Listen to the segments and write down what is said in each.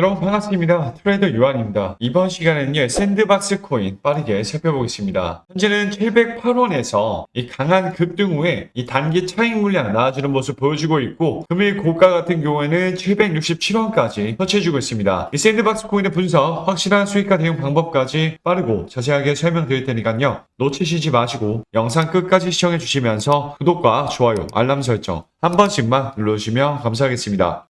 여러분 반갑습니다. 트레이더 유한입니다. 이번 시간에는요, 샌드박스 코인 빠르게 살펴보겠습니다. 현재는 708원에서 이 강한 급등 후에 이 단기 차익 물량 나와주는 모습 보여주고 있고, 금일 고가 같은 경우에는 767원까지 터치해주고 있습니다. 이 샌드박스 코인의 분석, 확실한 수익과 대응 방법까지 빠르고 자세하게 설명드릴 테니까요, 놓치시지 마시고 영상 끝까지 시청해 주시면서 구독과 좋아요, 알람 설정 한 번씩만 눌러주시면 감사하겠습니다.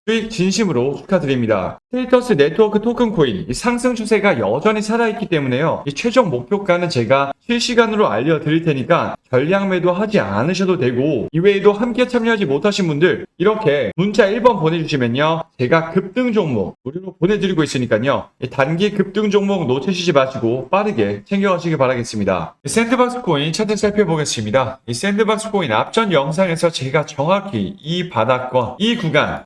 수익 진심으로 축하드립니다. 스테이터스 네트워크 토큰 코인 이 상승 추세가 여전히 살아있기 때문에요. 이 최종 목표가는 제가 실시간으로 알려드릴 테니까 전량 매도하지 않으셔도 되고 이외에도 함께 참여하지 못하신 분들 이렇게 문자 1번 보내주시면요. 제가 급등 종목 무료로 보내드리고 있으니까요. 이 단기 급등 종목 놓치시지 마시고 빠르게 챙겨가시기 바라겠습니다. 이 샌드박스 코인 차트 살펴보겠습니다. 이 샌드박스 코인 앞전 영상에서 제가 정확히 이 바닥권, 이 구간,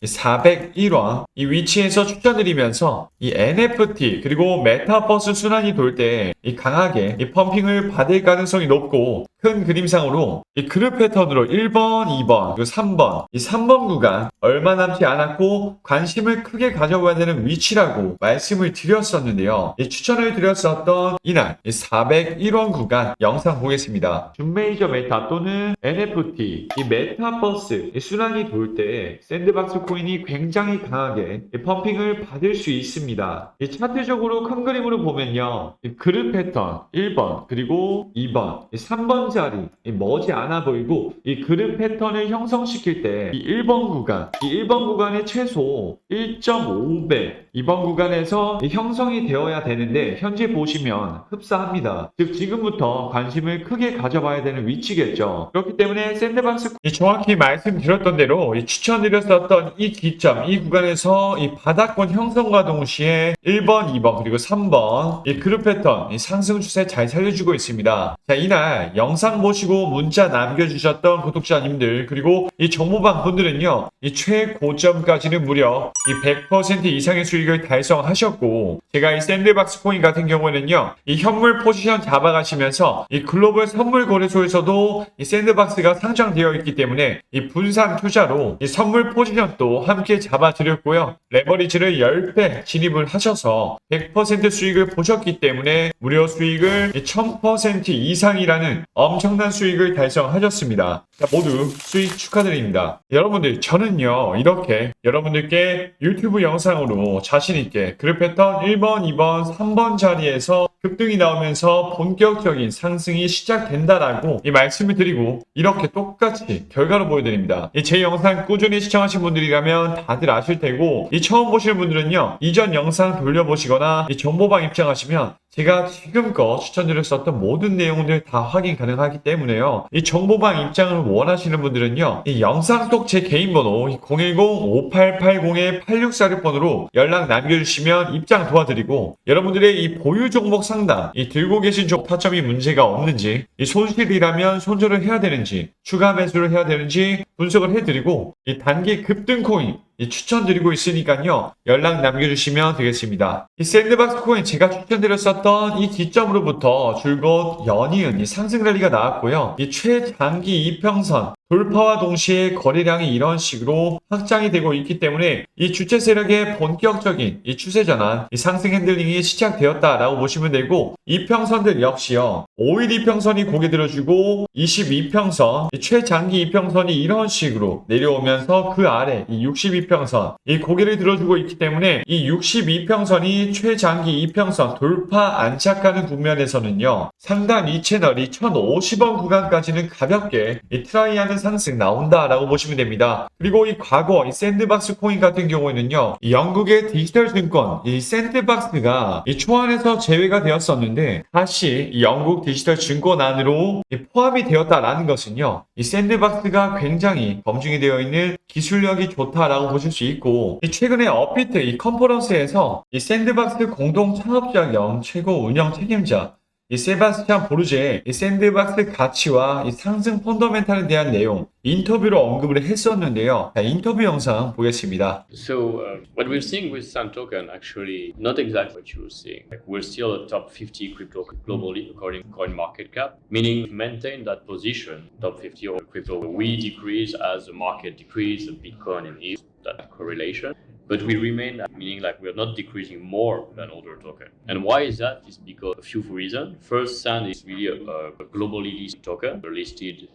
401원 이 위치에서 추천드리면서 이 NFT 그리고 메타버스 순환이 돌 때 이 강하게 이 펌핑을 받을 가능성이 높고 큰 그림상으로 이 그룹 패턴으로 1번, 2번, 그리고 3번 이 3번 구간 얼마 남지 않았고 관심을 크게 가져봐야 되는 위치라고 말씀을 드렸었는데요. 이 추천을 드렸었던 이날 이 401원 구간 영상 보겠습니다. 준메이저 메타 또는 NFT 이 메타버스 이 순환이 돌 때 샌드박스 코인이 굉장히 강하게 이 펌핑을 받을 수 있습니다. 이 차트적으로 큰 그림으로 보면요. 이 그룹 패턴 1번 그리고 2번 이 3번 자리 이 머지 않아 보이고 이 그룹 패턴을 형성시킬 때 이 1번 구간 이 1번 구간의 최소 1.5배 2번 구간에서 이 형성이 되어야 되는데 현재 보시면 흡사합니다. 즉 지금부터 관심을 크게 가져봐야 되는 위치겠죠. 그렇기 때문에 샌드박스 이 정확히 말씀드렸던 대로 이 추천드렸었던 이 기점 이 구간에서 이 바닥권 형성과 동시에 1번, 2번 그리고 3번 이 그룹 패턴 이 상승 추세 잘 살려주고 있습니다. 자 이날 영상 보시고 문자 남겨주셨던 구독자님들 그리고 이 정보방 분들은요 이 최고점까지는 무려 이 100% 이상의 수익을 달성하셨고 제가 이 샌드박스 코인 같은 경우에는요 이 현물 포지션 잡아가시면서 이 글로벌 선물 거래소에서도 이 샌드박스가 상장되어 있기 때문에 이 분산 투자로 이 선물 포지션도 함께 잡아드렸고요. 레버리지를 10배 진입을 하셔서 100% 수익을 보셨기 때문에 무료 수익을 1000% 이상이라는 엄청난 수익을 달성하셨습니다. 자, 모두 수익 축하드립니다. 여러분들 저는요 이렇게 여러분들께 유튜브 영상으로 자신있게 그룹 패턴 1번, 2번, 3번 자리에서 급등이 나오면서 본격적인 상승이 시작된다라고 이 말씀을 드리고 이렇게 똑같이 결과로 보여드립니다. 이제 영상 꾸준히 시청하신 분들이라면 다들 아실 테고 이 처음 보시는 분들은요 이전 영상 돌려보시거나 이 정보방 입장하시면 제가 지금껏 추천드렸었던 모든 내용들 다 확인 가능하기 때문에요. 이 정보방 입장을 원하시는 분들은요. 이 영상 속 제 개인 번호 010-5880-8646번으로 연락 남겨주시면 입장 도와드리고 여러분들의 이 보유 종목 상담, 이 들고 계신 종 타점이 문제가 없는지, 이 손실이라면 손절을 해야 되는지, 추가 매수를 해야 되는지 분석을 해드리고 이 단기 급등 코인 이 추천드리고 있으니까요. 연락 남겨주시면 되겠습니다. 이 샌드박스 코인 제가 추천드렸었던 이 기점으로부터 줄곧 연이은 이 상승 랠리가 나왔고요. 이 최장기 이평선 돌파와 동시에 거래량이 이런 식으로 확장이 되고 있기 때문에 이 주체 세력의 본격적인 이 추세 전환, 이 상승 핸들링이 시작되었다라고 보시면 되고 이평선들 역시요. 5일 이평선이 고개 들어주고 22평선, 이 최장기 이평선이 이런 식으로 내려오면서 그 아래 이 62평선, 이 고개를 들어주고 있기 때문에 이 62평선이 최장기 이평선 돌파 안착하는 국면에서는요. 상단 이 채널이 1050원 구간까지는 가볍게 이 트라이하는 상승 나온다라고 보시면 됩니다. 그리고 이 과거 이 샌드박스 코인 같은 경우에는요. 이 영국의 디지털 증권 이 샌드박스가 이 초안에서 제외가 되었었는데 다시 이 영국 디지털 증권 안으로 이 포함이 되었다라는 것은요. 이 샌드박스가 굉장히 검증이 되어 있는 기술력이 좋다라고 보실 수 있고 이 최근에 업비트 이 컨퍼런스에서 이 샌드박스 공동 창업자 겸 최고 운영 책임자 이 세바스찬 보르제의 이 샌드박스 가치와 이 상승 펀더멘탈에 대한 내용 인터뷰로 언급을 했었는데요. 자, 인터뷰 영상 보겠습니다. So uh, what we're seeing with Sun Token actually not exactly what you were seeing. Like, we're still a top 50 crypto globally according to Coin Market Cap, meaning maintain that position top 50 of crypto. We decrease as the market decrease, Bitcoin and ETH that correlation. But we remain, meaning like we are not decreasing more than other token. And why is that? Is because a few reasons. First, Sand is really a, a globally listed token, They're listed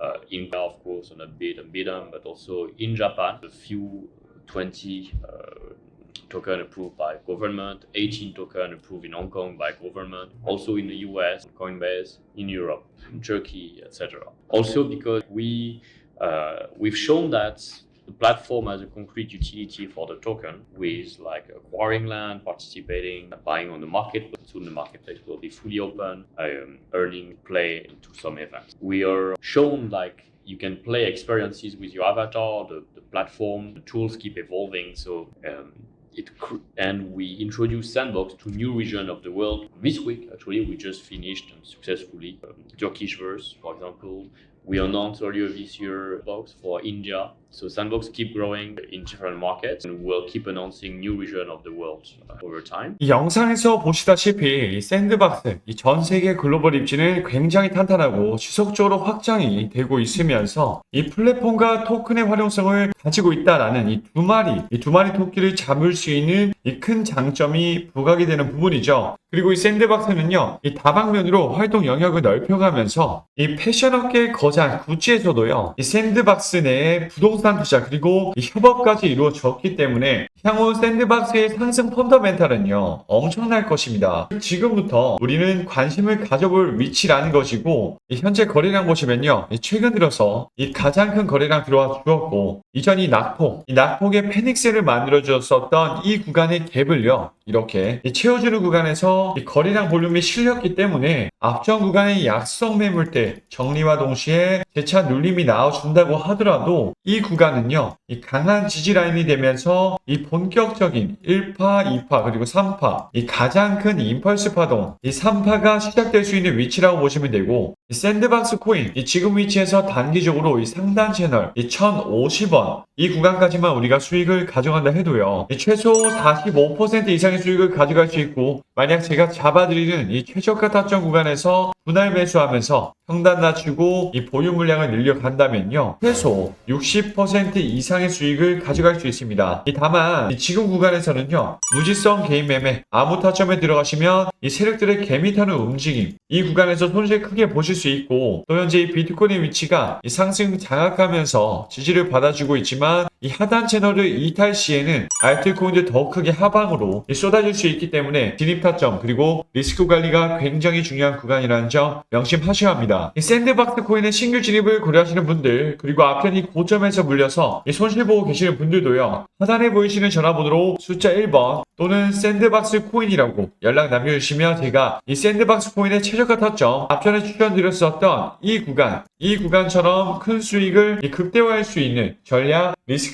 uh, in of course on a bit and Bidam, but also in Japan. A few 20 uh, token approved by government, 18 token approved in Hong Kong by government, also in the US, Coinbase, in Europe, in Turkey, etc. Also because we uh, we've shown that the platform has a concrete utility for the token with like acquiring land, participating, buying on the market. but Soon the marketplace will be fully open, um, earning play into some events. We are shown like you can play experiences with your avatar, the, the platform, the tools keep evolving. So um, it cr- and we introduce Sandbox to new region of the world. This week, actually, we just finished successfully um, Turkish verse, for example. We announced earlier this year box for India. So Sandbox keep growing in different markets, and we'll keep announcing new region of the world uh, over time. 이 영상에서 보시다시피 이 샌드박스, 이 전 세계 글로벌 입지는 굉장히 탄탄하고 지속적으로 확장이 되고 있으면서 이 플랫폼과 토큰의 활용성을 가지고 있다라는 이 두 마리, 이 두 마리 토끼를 잡을 수 있는 이 큰 장점이 부각이 되는 부분이죠. 그리고 이 샌드박스는요, 이 다방면으로 활동 영역을 넓혀가면서 이 패션업계 거장 구찌에서도요, 이 샌드박스 내에 부동산 투자 그리고 이 협업까지 이루어졌기 때문에 향후 샌드박스의 상승 펀더멘탈은요, 엄청날 것입니다. 지금부터 우리는 관심을 가져볼 위치라는 것이고, 이 현재 거래량 보시면요, 이 최근 들어서 이 가장 큰 거래량 들어와 주었고, 이전 이 낙폭, 이 낙폭의 페닉스를 만들어 주었었던 이 구간의 갭을요, 이렇게 이 채워주는 구간에서 이 거래량 볼륨이 실렸기 때문에 앞전 구간의 약성 매물대 정리와 동시에 재차 눌림이 나와준다고 하더라도 이 구간은요, 이 강한 지지 라인이 되면서 이 본격적인 1파, 2파, 그리고 3파, 이 가장 큰 임펄스 파동, 이 3파가 시작될 수 있는 위치라고 보시면 되고, 이 샌드박스 코인, 이 지금 위치에서 단기적으로 이 상단 채널, 이 1050원, 이 구간까지만 우리가 수익을 가져간다 해도요, 이 최소 45% 이상의 수익을 가져갈 수 있고, 만약 제가 잡아드리는 이 최저가 타점 구간에서 분할 매수하면서 평단 낮추고 이 보유 물량을 늘려간다면요, 최소 60% 이상의 수익을 가져갈 수 있습니다. 이 다만 이 지금 구간에서는요, 무지성 개인 매매, 아무 타점에 들어가시면 이 세력들의 개미 타는 움직임, 이 구간에서 손실 크게 보실 수 있고, 또 현재 이 비트코인의 위치가 이 상승 장악하면서 지지를 받아주고 있지만 이 하단 채널을 이탈 시에는 알트코인들 더 크게 하방으로 이 쏟아질 수 있기 때문에 진입 타점 그리고 리스크 관리가 굉장히 중요한 구간이라는 점 명심하셔야 합니다. 이 샌드박스 코인의 신규 진입을 고려하시는 분들 그리고 앞편이 고점에서 물려서 이 손실 보고 계시는 분들도요 하단에 보이시는 전화번호로 숫자 1번 또는 샌드박스 코인이라고 연락 남겨주시면 제가 이 샌드박스 코인의 최저가 타점 앞전에 추천드렸었던 이 구간 이 구간처럼 큰 수익을 이 극대화할 수 있는 전략 리스크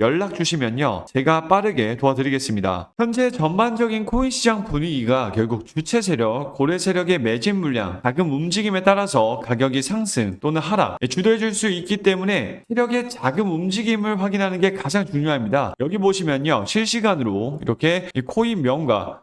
연락 주시면요 제가 빠르게 도와드리겠습니다. 현재 전반적인 코인 시장 분위기가 결국 주체 세력, 고래 세력의 매진 물량, 자금 움직임에 따라서 가격이 상승 또는 하락 주도해 줄 수 있기 때문에 세력의 자금 움직임을 확인하는 게 가장 중요합니다. 여기 보시면요 실시간으로 이렇게 이 코인 명과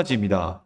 입니다.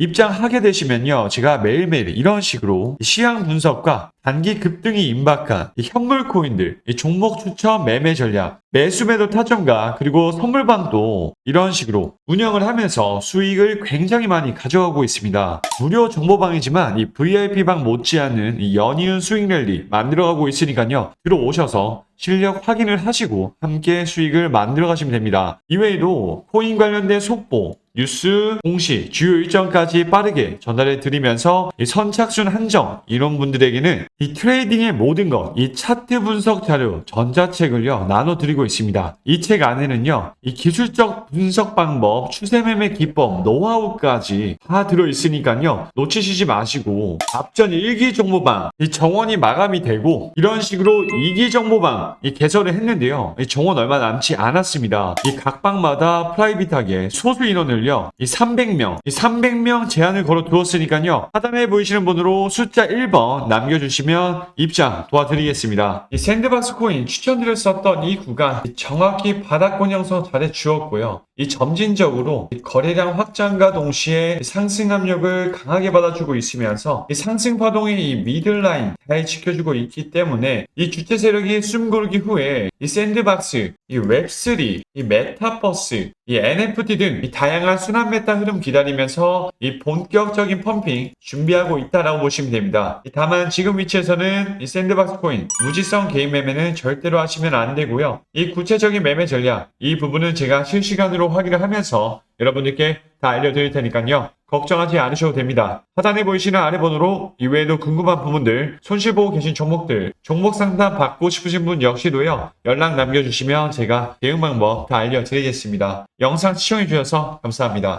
입장하게 되시면요. 제가 매일매일 이런 식으로 시향 분석과 단기 급등이 임박한 이 현물 코인들, 이 종목 추천 매매 전략, 매수 매도 타점가 그리고 선물방도 이런 식으로 운영을 하면서 수익을 굉장히 많이 가져가고 있습니다. 무료 정보방이지만 이 VIP방 못지않은 이 연이은 수익 랠리 만들어가고 있으니까요. 들어오셔서 실력 확인을 하시고 함께 수익을 만들어 가시면 됩니다. 이외에도 코인 관련된 속보, 뉴스, 공시, 주요 일정까지 빠르게 전달해 드리면서 이 선착순 한정 이런 분들에게는 이 트레이딩의 모든 것, 이 차트 분석 자료, 전자책을요 나눠 드리고 있습니다. 이 책 안에는요 이 기술적 분석 방법, 추세 매매 기법, 노하우까지 다 들어 있으니까요 놓치시지 마시고 앞전 1기 정보방 이 정원이 마감이 되고 이런 식으로 2기 정보방 이 개설을 했는데요 이 정원 얼마 남지 않았습니다. 이 각 방마다 프라이빗하게 소수 인원을 요 이 300명 이 300명 제한을 걸어 두었으니까요 하단에 보이시는 번호로 숫자 1번 남겨주시면 입장 도와드리겠습니다. 이 샌드박스 코인 추천드렸었던 이 구간 정확히 바닥권 형성 잘해 주었고요. 이 점진적으로 이 거래량 확장과 동시에 상승 압력을 강하게 받아주고 있으면서 이 상승 파동의 이 미들라인 잘 지켜주고 있기 때문에 이 주체 세력이 숨 고르기 후에 이 샌드박스, 이 웹3, 이 메타버스 이 NFT 등 이 다양한 순환 메타 흐름 기다리면서 이 본격적인 펌핑 준비하고 있다라고 보시면 됩니다. 이 다만 지금 위치에서는 이 샌드박스 코인 무지성 개인 매매는 절대로 하시면 안 되고요. 이 구체적인 매매 전략 이 부분은 제가 실시간으로 확인을 하면서 여러분들께 다 알려드릴 테니까요. 걱정하지 않으셔도 됩니다. 하단에 보이시는 아래 번호로 이외에도 궁금한 부분들, 손실 보고 계신 종목들, 종목 상담 받고 싶으신 분 역시도요. 연락 남겨주시면 제가 대응 방법 다 알려드리겠습니다. 영상 시청해주셔서 감사합니다.